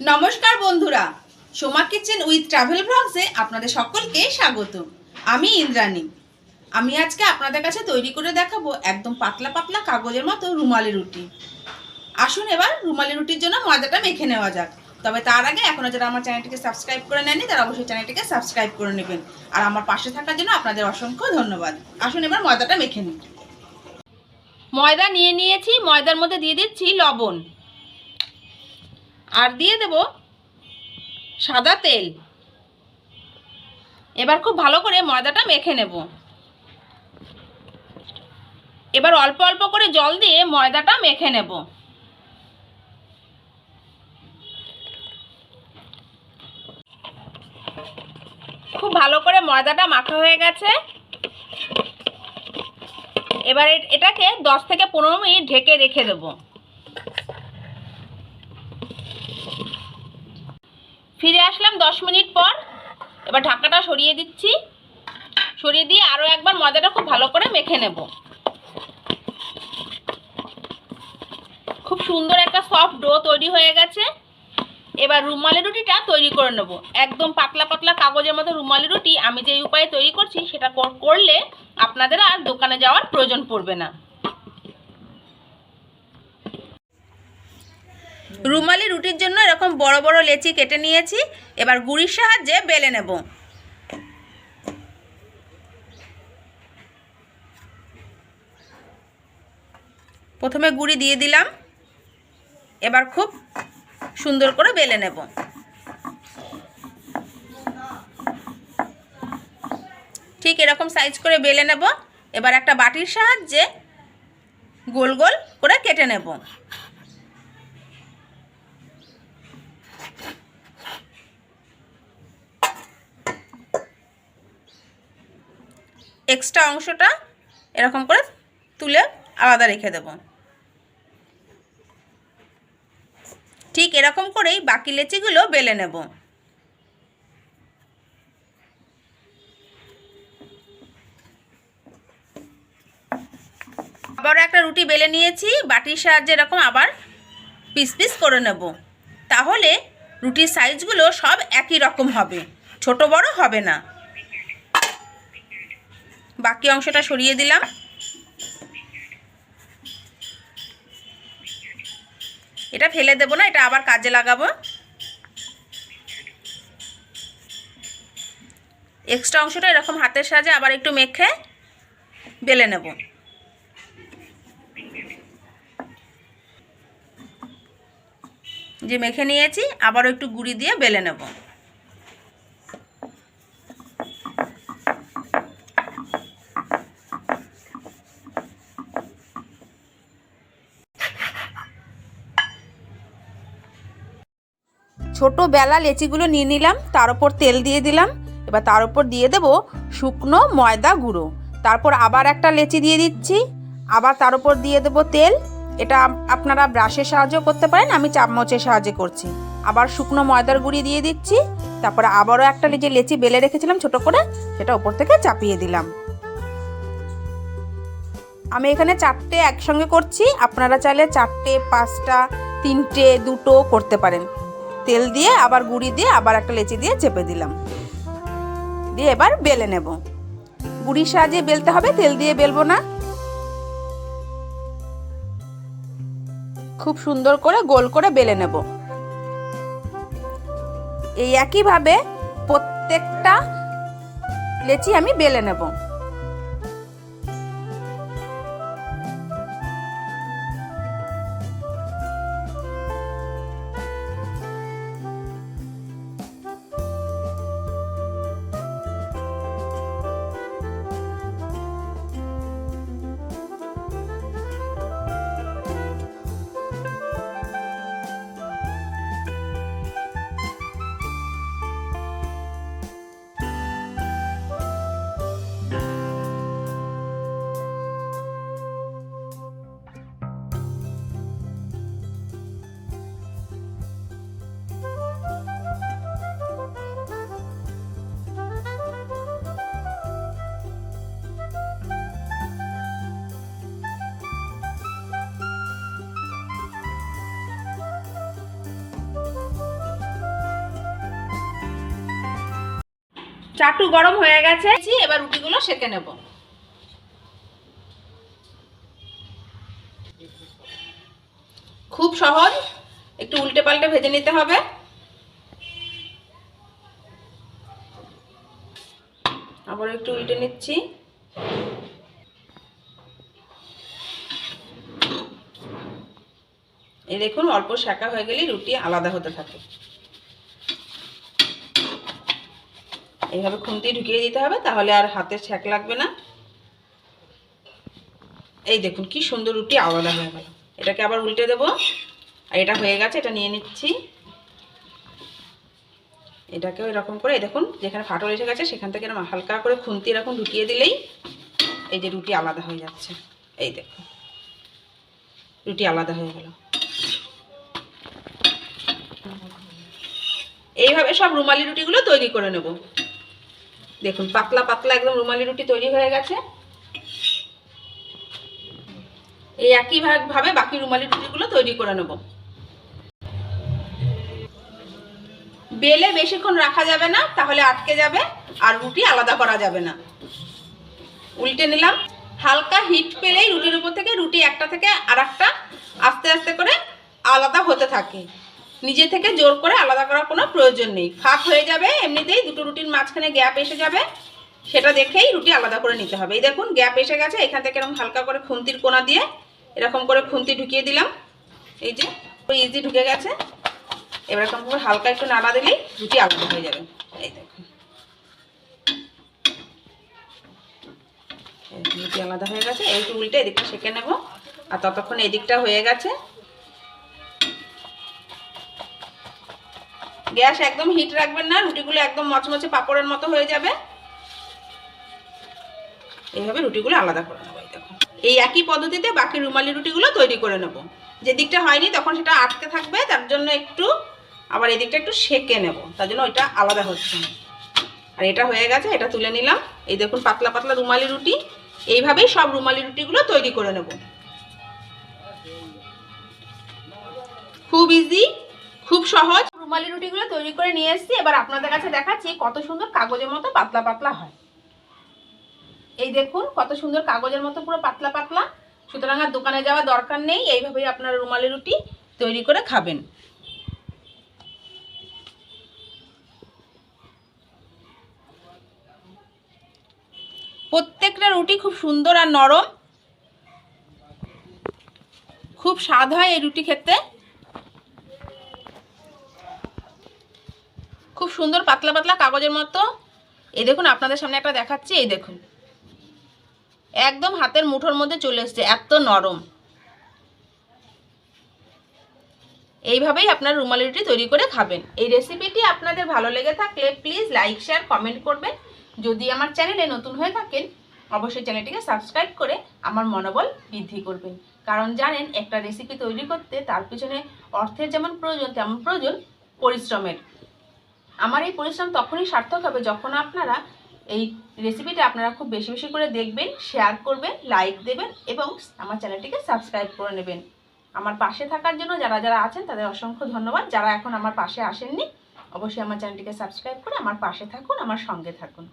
নমস্কার বন্ধুরা, Soma kitchen with travel ব্লগসে আপনাদের সকলকে স্বাগত আমি ইন্দ্রাণী। আমি আজকে আপনাদের কাছে তৈরি করে দেখাবো একদম পাতলা পাতলা কাগজের মতো রুমালি রুটি। আসুন এবার রুমালি রুটির জন্য ময়দাটা মেখে নেওয়া যাক। তবে তার আগে এখনও যারা আমার চ্যানেলটিকে সাবস্ক্রাইব করে নেননি, তারা অবশ্যই চ্যানেলটিকে সাবস্ক্রাইব করে নেবেন। আর আমার পাশে থাকার জন্য আপনাদের অসংখ্য ধন্যবাদ। আসুন এবার ময়দাটা মেখে নিন ময়দা নিয়ে নিয়েছি, ময়দার মধ্যে দিয়ে দিচ্ছি লবণ। আর দিয়ে দেব সাদা তেল। এবার খুব ভালো করে ময়দাটা মেখে নেব। এবার অল্প অল্প করে জল দিয়ে ময়দাটা মেখে নেব। খুব ভালো করে ময়দাটা মাখা হয়ে গেছে। এবার এটাকে দশ থেকে পনেরো মিনিট ঢেকে রেখে দেবো। ফিরে আসলাম দশ মিনিট পর। এবার ঢাকাটা সরিয়ে দিচ্ছি। সরিয়ে দিয়ে আরও একবার ময়দাটা খুব ভালো করে মেখে নেব। খুব সুন্দর একটা সফট ডো তৈরি হয়ে গেছে। এবার রুমালি রুটিটা তৈরি করে নেব। একদম পাতলা পাতলা কাগজের মতো রুমালি রুটি আমি যে উপায়ে তৈরি করছি, সেটা কর- করলে আপনাদের আর দোকানে যাওয়ার প্রয়োজন পড়বে না। রুমালি রুটির জন্য এরকম বড় বড় লেচি কেটে নিয়েছি। এবার গুড়ির সাহায্যে বেলে নেব। প্রথমে গুড়ি দিয়ে দিলাম। এবার খুব সুন্দর করে বেলে নেব। ঠিক এরকম সাইজ করে বেলে নেব। এবার একটা বাটির সাহায্যে গোল গোল করে কেটে নেব। এক্সট্রা অংশটা এরকম করে তুলে আলাদা রেখে দেব। ঠিক এরকম করেই বাকি লেচিগুলো বেলে নেব। আবারও একটা রুটি বেলে নিয়েছি, বাটির সাহায্যে এরকম আবার পিস পিস করে নেব। তাহলে রুটির সাইজগুলো সব একই রকম হবে, ছোট বড় হবে না। বাকি অংশটা সরিয়ে দিলাম। এটা ফেলে দেবো না, এটা আবার কাজে লাগাবো। এক্সট্রা অংশটা এরকম হাতের সাহায্যে আবার একটু মেখে বেলে নেব। যে মেখে নিয়েছি, আবারও একটু গুঁড়ি দিয়ে বেলে নেব। ছোট বেলা লেচিগুলো নিয়ে নিলাম, তার ওপর তেল দিয়ে দিলাম, এবার তার ওপর দিয়ে দেব শুকনো ময়দা গুঁড়ো। তারপর আবার একটা লেচি দিয়ে দিচ্ছি, আবার তার ওপর দিয়ে দেব তেল। এটা আপনারা ব্রাশের সাহায্য করতে পারেন, আমি চামচের সাহায্যে করছি। আবার শুকনো ময়দার গুঁড়ি দিয়ে দিচ্ছি, তারপরে আবারও একটা যে লেচি বেলে রেখেছিলাম ছোট করে, সেটা উপর থেকে চাপিয়ে দিলাম। আমি এখানে চারটে একসঙ্গে করছি, আপনারা চাইলে চারটে, পাঁচটা, তিনটে, দুটো করতে পারেন। তেল দিয়ে, আবার গুঁড়ি দিয়ে, আবার একটা লেচি দিয়ে চেপে দিলাম। দিয়ে এবার বেলে নেব। গুঁড়ির সাহায্যে বেলতে হবে, তেল দিয়ে বেলবো না। খুব সুন্দর করে গোল করে বেলে নেব। এই একইভাবে প্রত্যেকটা লেচি আমি বেলে নেব। চাটু গরম হয়ে গেছে। এবার রুটিগুলো সেকে নেব। খুব সহজ, একটু উল্টে পাল্টে ভেজে নিতে হবে। আবার একটু উল্টে নিচ্ছি। এই দেখুন, অল্প শাঁকা হয়ে গেলেই রুটি আলাদা হতে থাকে। এইভাবে খুন্তি ঢুকিয়ে দিতে হবে, তাহলে আর হাতের ছ্যাক লাগবে না। এই দেখুন কি সুন্দর রুটি আলাদা হয়ে গেল। এটাকে আবার উল্টে দেব। আর এটা হয়ে গেছে, এটা নিয়ে নিচ্ছি। এটাকেও এরকম করে দেখুন যেখানে ফাটল এসে গেছে, সেখান থেকে এরকম হালকা করে খুন্তি এরকম ঢুকিয়ে দিলেই এই যে রুটি আলাদা হয়ে যাচ্ছে। এই দেখুন, রুটি আলাদা হয়ে গেল। এইভাবে সব রুমালি রুটিগুলো তৈরি করে নেব। দেখুন, পাতলা পাতলা একদম রুমালি রুটি তৈরি হয়ে গেছে। এই একই ভাবে বাকি রুমালি রুটিগুলো তৈরি করে নেব। বেলে বেশিক্ষণ রাখা যাবে না, তাহলে আটকে যাবে, আর রুটি আলাদা করা যাবে না। উল্টে নিলাম। হালকা হিট পেলেই রুটির উপর থেকে রুটি একটা থেকে আর আস্তে আস্তে করে আলাদা হতে থাকে। নিজে থেকে জোর করে আলাদা করার কোনো প্রয়োজন নেই। ফাঁক হয়ে যাবে, এমনিতেই দুটো রুটির মাঝখানে গ্যাপ এসে যাবে, সেটা দেখেই রুটি আলাদা করে নিতে হবে। এই দেখুন, গ্যাপ এসে গেছে, এখান থেকে এরকম হালকা করে খুন্তির কোনা দিয়ে এরকম করে খুন্তি ঢুকিয়ে দিলাম। এই যে ইজি ঢুকে গেছে। এবার এরকম করে হালকা একটু নাড়া দিলেই রুটি আলাদা হয়ে যাবে। এই দেখুন। রুটি আলাদা হয়ে গেছে, এই একটু উল্টে এদিকটা সেঁকে নেব। আর ততক্ষণ এদিকটা হয়ে গেছে। গ্যাস একদম হিট রাখবেন না, রুটিগুলো একদম মচমচে পাপড়ের মতো হয়ে যাবে। এইভাবে রুটিগুলো আলাদা করে নেব এই একই পদ্ধতিতে বাকি রুমালি রুটিগুলো তৈরি করে নেব। যে দিকটা হয়নি তখন সেটা আটকে থাকবে, তার জন্য একটু আবার এই দিকটা একটু সেকে নেব। তার জন্য ওইটা আলাদা হচ্ছে না। আর এটা হয়ে গেছে, এটা তুলে নিলাম। এই দেখুন পাতলা পাতলা রুমালি রুটি। এইভাবেই সব রুমালি রুটিগুলো তৈরি করে নেব। খুব ইজি খুব সহজ। রুমালি রুটিগুলো তৈরি করে নিয়ে এসেছি। এবার আপনাদের কাছে দেখাচ্ছি কত সুন্দর কাগজের মতো পাতলা পাতলা হয়। এই দেখুন, কত সুন্দর কাগজের মতো পুরো পাতলা পাতলা। সুতরাং আর দোকানে যাওয়া দরকার নেই, এইভাবেই আপনারা রুমালি রুটি তৈরি করে খাবেন। প্রত্যেকটা রুটি খুব সুন্দর আর নরম। খুব স্বাদ হয় এই রুটি খেতে খুব সুন্দর পাতলা পাতলা কাগজের মতো। এই দেখুন, আপনাদের সামনে একটা দেখাচ্ছি, এই দেখুন। একদম হাতের মুঠোর মধ্যে চলে এসছে, এত নরম। এইভাবেই আপনার রুমালি রুটি তৈরি করে খাবেন। এই রেসিপিটি আপনাদের ভালো লেগে থাকলে প্লিজ লাইক শেয়ার কমেন্ট করবেন। যদি আমার চ্যানেলে নতুন হয়ে থাকেন, অবশ্যই চ্যানেলটিকে সাবস্ক্রাইব করে আমার মনোবল বৃদ্ধি করবেন। কারণ জানেন, একটা রেসিপি তৈরি করতে তার পিছনে অর্থের যেমন প্রয়োজন, তেমন প্রয়োজন পরিশ্রমের। আমার এই পরিশ্রম তখনই সার্থক হবে যখন আপনারা এই রেসিপিটা আপনারা খুব বেশি বেশি করে দেখবেন শেয়ার করবেন লাইক দেবেন এবং আমার চ্যানেলটিকে সাবস্ক্রাইব করে নেবেন। আমার পাশে থাকার জন্য যারা যারা আছেন তাদের অসংখ্য ধন্যবাদ। যারা এখন আমার পাশে আসেননি, অবশ্যই আমার চ্যানেলটিকে সাবস্ক্রাইব করে আমার পাশে থাকুন, আমার সঙ্গে থাকুন।